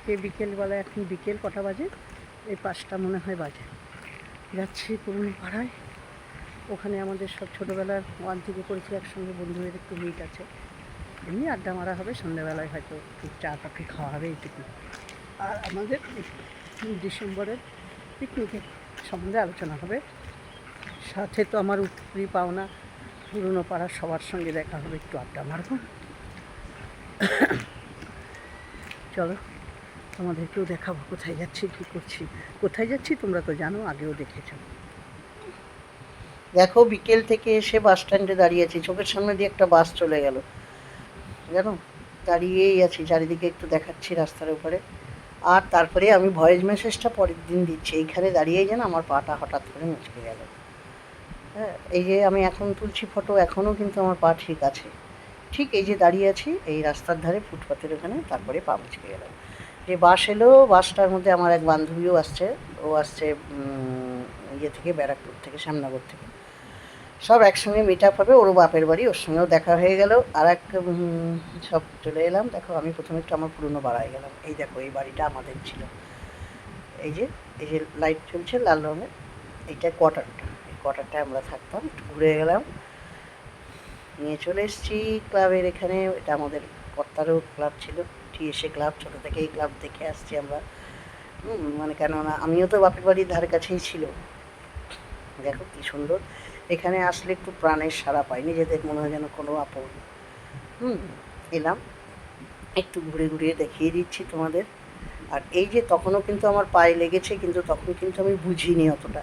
আজকে বিকেলবেলা এখন বিকেল কটা বাজে? এই পাঁচটা মনে হয় বাজে। যাচ্ছি পুরনো পাড়ায়। ওখানে আমাদের সব ছোটোবেলার ওয়ান থেকে পড়েছি একসঙ্গে বন্ধুদের একটু মিট আছে। এমনি আড্ডা মারা হবে, সন্ধ্যেবেলায় হয়তো একটু চা কফি খাওয়া হবে এইটুকু। আর আমাদের ডিসেম্বরের পিকনিকের সম্বন্ধে আলোচনা হবে। সাথে তো আমার উপরি পাওনা পুরনো পাড়ার সবার সঙ্গে দেখা হবে, একটু আড্ডা মারবো। চলো। তোমাদেরকেও দেখাবো কোথায় যাচ্ছি, কী করছি। কোথায় যাচ্ছি তোমরা তো জানো, আগেও দেখেছ। দেখো, বিকেল থেকে এসে বাস স্ট্যান্ডে দাঁড়িয়ে আছি। চোখের সামনে দিয়ে একটা বাস চলে গেল। জানো, দাঁড়িয়েই আছি, চারিদিকে একটু দেখাচ্ছি রাস্তার উপরে আর তারপরে আমি ভয়েস মেসেজটা পরের দিন দিচ্ছি। এইখানে দাঁড়িয়েই যেন আমার পাটা হঠাৎ করে মুচকে গেল। হ্যাঁ এই যে আমি এখন তুলছি ফটো এখনও কিন্তু আমার পা ঠিক আছে। ঠিক এই যে দাঁড়িয়ে আছি, এই রাস্তার ধারে ফুটপাতের ওখানে তারপরে পা মুচকে গেল। যে বাস এলো, বাসটার মধ্যে আমার এক বান্ধবীও আসছে। ও আসছে ইয়ে থেকে, ব্যারাকপুর থেকে, শ্যামনগর থেকে। সব একসঙ্গে মিট আপ হবে, ওর বাপের বাড়ি, ওর সঙ্গেও দেখা হয়ে গেল। আর এক সব চলে এলাম। দেখো, আমি প্রথমে একটু আমার পুরনো বাড়ায় গেলাম। এই দেখো, এই বাড়িটা আমাদের ছিল। এই যে এই যে লাইট চলছে লাল রঙের, এইটা কোয়ার্টারটা এই কোয়ার্টারটায় আমরা থাকতাম, একটু ঘুরে গেলাম। নিয়ে চলে এসেছি ক্লাবের এখানে, এটা আমাদের কর্তারও ক্লাব ছিল। টিএসএ ক্লাব ছোটো থেকেই ক্লাব দেখে আসছি আমরা। মানে কেননা আমিও তো বাপের বাড়ির ধারে কাছেই ছিল। দেখো কি সুন্দর। এখানে আসলে একটু প্রাণের সারা পাই, নিজেদের মনে হয় যেন কোনো আপন। হুম, এলাম। একটু ঘুরে ঘুরিয়ে দেখিয়ে দিচ্ছি তোমাদের। আর এই যে তখনও কিন্তু আমার পায়ে লেগেছে, কিন্তু তখন কিন্তু আমি বুঝিনি অতটা।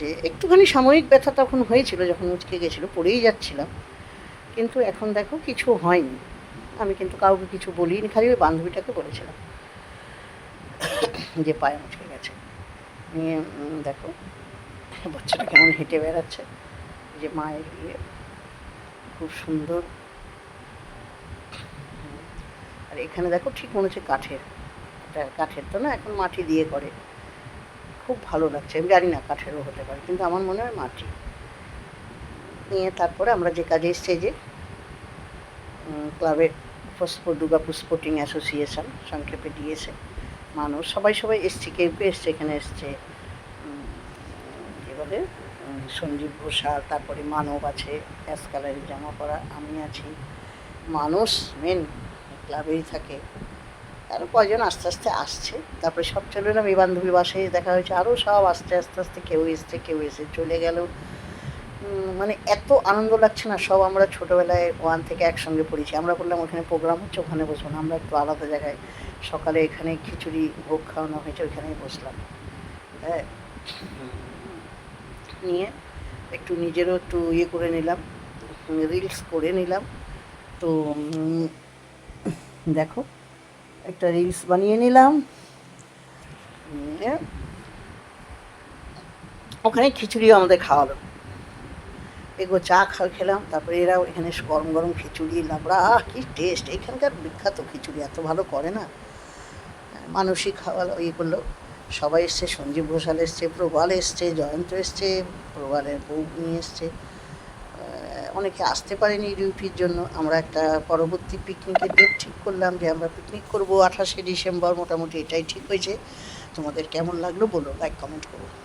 যে একটুখানি সাময়িক ব্যথা তখন হয়েছিল, যখন মুচকে গেছিল, পড়েই যাচ্ছিলাম। কিন্তু এখন দেখো, কিছু হয়নি। আমি কিন্তু কাউকে কিছু বলিনি, খালি ওই বান্ধবীটাকে বলেছিলাম যে পায়ে মুচকে গেছে। নিয়ে দেখো, বাচ্চাটা কেমন হেঁটে বেড়াচ্ছে। যে মায়ের ইয়ে খুব সুন্দর। আর এখানে দেখো ঠিক মনে হচ্ছে কাঠের কাঠের তো না, এখন মাটি দিয়ে করে। খুব ভালো লাগছে, আমি জানি না কাঠেরও হতে পারে, কিন্তু আমার মনে হয় মাটি। নিয়ে তারপরে আমরা যে কাজে এসছি যে ক্লাবের ফসফো দুর্গাপুর স্পোর্টিং অ্যাসোসিয়েশন সংক্ষেপে দিয়েছে। মানুষ, সবাই সবাই এসছে, কেউ কেউ এসছে, এখানে এসছে। বলে? সঞ্জীব ঘোষাল, তারপরে মানব আছে অ্যাশ কালারের জামা পরা আমি আছি। মানুষ মেন ক্লাবেই থাকে। আরও কয়জন আস্তে আস্তে আসছে। তারপরে সব চলে না এই বান্ধবী বাসে দেখা হয়েছে। আরও সব আস্তে আস্তে আস্তে কেউ এসছে, কেউ এসে চলে গেল। মানে এত আনন্দ লাগছে না, সব আমরা ছোটোবেলায় ওয়ান থেকে একসঙ্গে পড়েছি। আমরা বললাম ওখানে প্রোগ্রাম হচ্ছে, ওখানে বসবো না, আমরা একটু আলাদা জায়গায়। সকালে এখানে খিচুড়ি, ভোগ খাওয়ানো হয়েছে, ওইখানেই বসলাম। হ্যাঁ। নিয়ে একটু নিজেরও একটু ইয়ে করে নিলাম, রিলস করে নিলাম। তো দেখো, একটা রিলস বানিয়ে নিলাম। ওখানে খিচুড়িও আমাদের খাওয়ালো। এগো চা খা, খেলাম, তারপরে এরাও এখানে গরম গরম খিচুড়ি, লাবড়া, আহ, কি টেস্ট এখানকার বিখ্যাত খিচুড়ি, এত ভালো করে না? মানসিক খাওয়া ইয়ে করল। সবাই এসছে, সঞ্জীব ঘোষাল এসছে, প্রবাল এসছে, জয়ন্ত এসছে, প্রবালের বউ নিয়ে এসছে। অনেকে আসতে পারেনি ডিউটির জন্য। আমরা একটা পরবর্তী পিকনিকের ডেট ঠিক করলাম যে আমরা পিকনিক করব আঠাশে ডিসেম্বর, মোটামুটি এটাই ঠিক হয়েছে। তোমাদের কেমন লাগল বলো লাইক কমেন্ট করো।